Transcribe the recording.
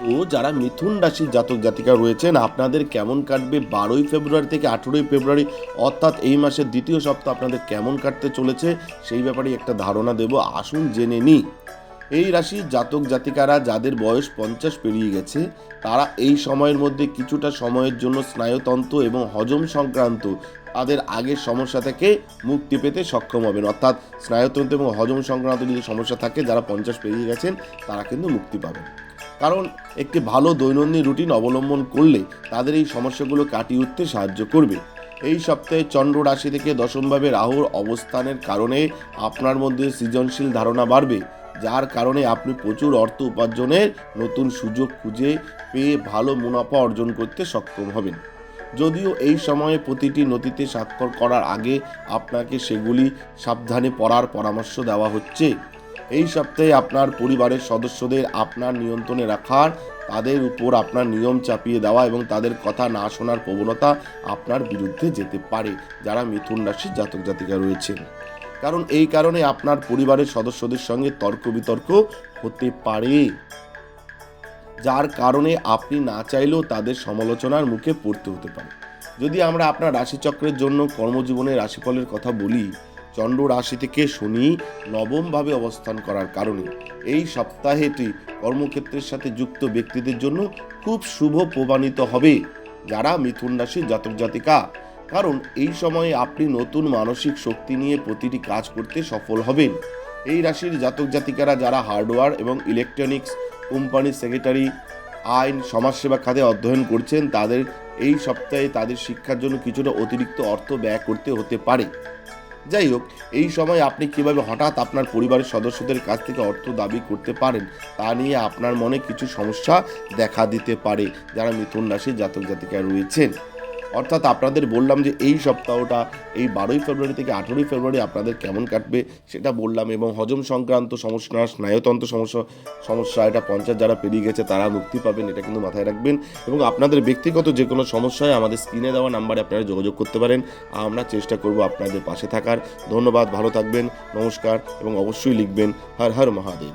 তো যারা মিথুন রাশির জাতক জাতিকা রয়েছেন, আপনাদের কেমন কাটবে বারোই ফেব্রুয়ারি থেকে আঠেরোই ফেব্রুয়ারি? অর্থাৎ এই মাসের দ্বিতীয় সপ্তাহ আপনাদের কেমন কাটতে চলেছে? সেই ব্যাপারে একটা ধারণা দেব, আসুন জেনে নিই। এই রাশির জাতক জাতিকারা যাদের বয়স পঞ্চাশ পেরিয়ে গেছে, তারা এই সময়ের মধ্যে কিছুটা সময়ের জন্য স্নায়ুতন্ত্র এবং হজম সংক্রান্ত তাদের আগের সমস্যা থেকে মুক্তি পেতে সক্ষম হবেন। অর্থাৎ স্নায়ুতন্ত্র এবং হজম সংক্রান্ত যদি সমস্যা থাকে, যারা পঞ্চাশ পেরিয়ে গেছেন, তারা কিন্তু মুক্তি পাবেন। কারণ একটি ভালো দৈনন্দিন রুটিন অবলম্বন করলে তাদের এই সমস্যাগুলো কাটিয়ে উঠতে সাহায্য করবে। এই সপ্তাহে চন্দ্র রাশি থেকে দশমভাবে রাহুর অবস্থানের কারণে আপনার মধ্যে সৃজনশীল ধারণা বাড়বে, যার কারণে আপনি প্রচুর অর্থ উপার্জনের নতুন সুযোগ খুঁজে পেয়ে ভালো মুনাফা অর্জন করতে সক্ষম হবেন। যদিও এই সময়ে প্রতিটি নথিতে স্বাক্ষর করার আগে আপনাকে সেগুলি সাবধানে পড়ার পরামর্শ দেওয়া হচ্ছে। এই সপ্তাহে আপনার পরিবারের সদস্যদের আপনার নিয়ন্ত্রণে রাখার, তাদের উপর আপনার নিয়ম চাপিয়ে দেওয়া এবং তাদের কথা না শোনার প্রবণতা আপনার বিরুদ্ধে যেতে পারে, যারা মিথুন রাশির জাতক জাতিকা রয়েছেন। কারণ এই কারণে আপনার পরিবারের সদস্যদের সঙ্গে তর্ক বিতর্ক হতে পারে। যার কারণে আপনি না চাইলেও তাদের সমালোচনার মুখে পড়তে হতে পারে। যদি আমরা আপনার রাশিচক্রের জন্য কর্মজীবনের রাশিফলের কথা বলি চন্দ্র রাশি থেকে শনি নবমভাবে অবস্থান করার কারণে এই সপ্তাহেটি কর্মক্ষেত্রের সাথে যুক্ত ব্যক্তিদের জন্য খুব শুভ প্রমাণিত হবে যারা মিথুন রাশির জাতক জাতিকা। কারণ এই সময়ে আপনি নতুন মানসিক শক্তি নিয়ে প্রতিটি কাজ করতে সফল হবেন। এই রাশির জাতক জাতিকারা যারা হার্ডওয়্যার এবং ইলেকট্রনিক্স কোম্পানির সেক্রেটারি, আইন, সমাজসেবা খাতে অধ্যয়ন করছেন, তাদের এই সপ্তাহে তাদের শিক্ষার জন্য কিছুটা অতিরিক্ত অর্থ ব্যয় করতে হতে পারে। যাই হোক, এই সময় আপনি কীভাবে হঠাৎ আপনার পরিবারের সদস্যদের কাছ থেকে অর্থ দাবি করতে পারেন, তা নিয়ে আপনার মনে কিছু সমস্যা দেখা দিতে পারে, যারা মিথুন রাশির জাতক জাতিকা রয়েছেন। অর্থাৎ আপনাদের বললাম যে এই সপ্তাহটা, এই বারোই ফেব্রুয়ারি থেকে আঠেরোই ফেব্রুয়ারি আপনাদের কেমন কাটবে সেটা বললাম এবং হজম সংক্রান্ত সমস্যা, স্নায়ুতন্ত্র সমস্যা সমস্যা, এটা পঞ্চাশ যারা পেরিয়ে গেছে তারা মুক্তি পাবেন, এটা কিন্তু মাথায় রাখবেন। এবং আপনাদের ব্যক্তিগত যে কোনো সমস্যায় আমাদের স্ক্রিনে দেওয়া নাম্বারে আপনারা যোগাযোগ করতে পারেন। আমরা চেষ্টা করব আপনাদের পাশে থাকার। ধন্যবাদ, ভালো থাকবেন, নমস্কার এবং অবশ্যই লিখবেন, হর হর মহাদেব।